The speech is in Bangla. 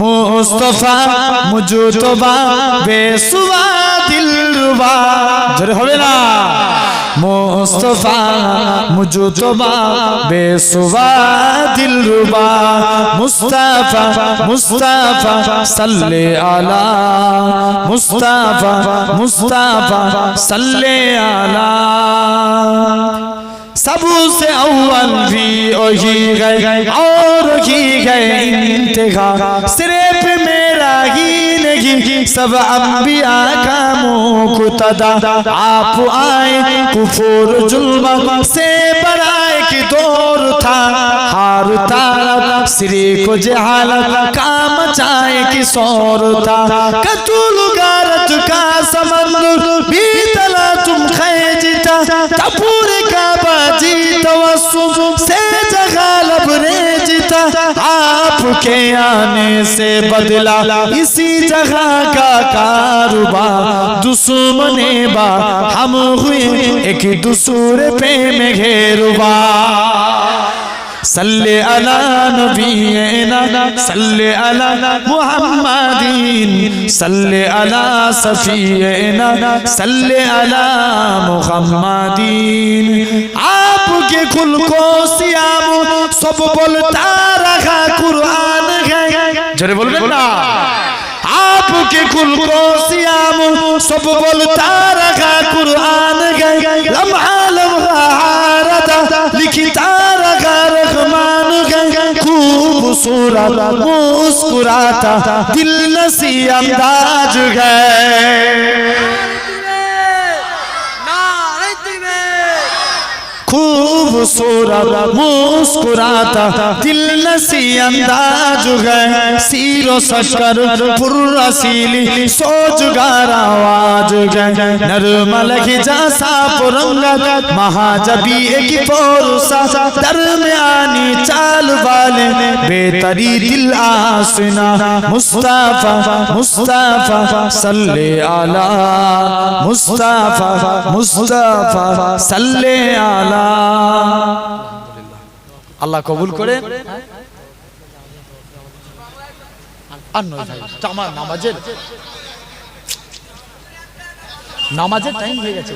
মুস্তফা মুজুতবা বেসুবা দিলরুবা। জোরে হবে না? মুস্তফা মুজুতবা বেসুবা দিলরুবা। মুস্তাফা মুস্তাফা সাল্লে আলা। মুস্তাফা মুস্তাফা সাল্লে আলা। সবু সে আউয়াল ভি वही और ही गए इंतहा सिर्फ़ मेरा ही नहीं, सब अंबिया का मुक्तदा आप आए कुफुर जुल्म से बड़ा एक दौर था। हार तारा श्री को जहालत का मचाए की सौर था। कतुल गारत का समंदर भी तुम खैजता। तपूर का बाजी तवस्सुम से आपके आने से बदला इसी जगह का कारोबार दुश्मने बा हम हुए एक दूसरे पे में घेरुबा सल्ले अला नबीना सल्ले अला मुहम्मदीन सल्ले अला सफीना सल्ले अला मुहम्मदीन आपके कुल को सियाम सब बोलता रखा कुरान है जरे बोलबेन ना आपके कुल को सियाम सब बोलता रखा कुरान गए लम्हा लम्हा हारता लिखता रखा रहमान गए खूबसूरत मुस्कुराता दिल नसी अंदाज गए खूबसूरत मुस्कुराता दिल नसी अंदाज गए सीरो सकर पुरसीली सोजगार आवाज गए नरमल खिजा साप रंगत महाजबी एक पोरसा दरमियानी चाल वाले बेतरी दिल आसना मुस्ताफा मुस्ताफा सल्ले आला मुस्ताफा मुस्ताफा सल्ले आला আল্লাহ কবুল করে। আমার নামাজের নামাজের টাইম হয়ে গেছে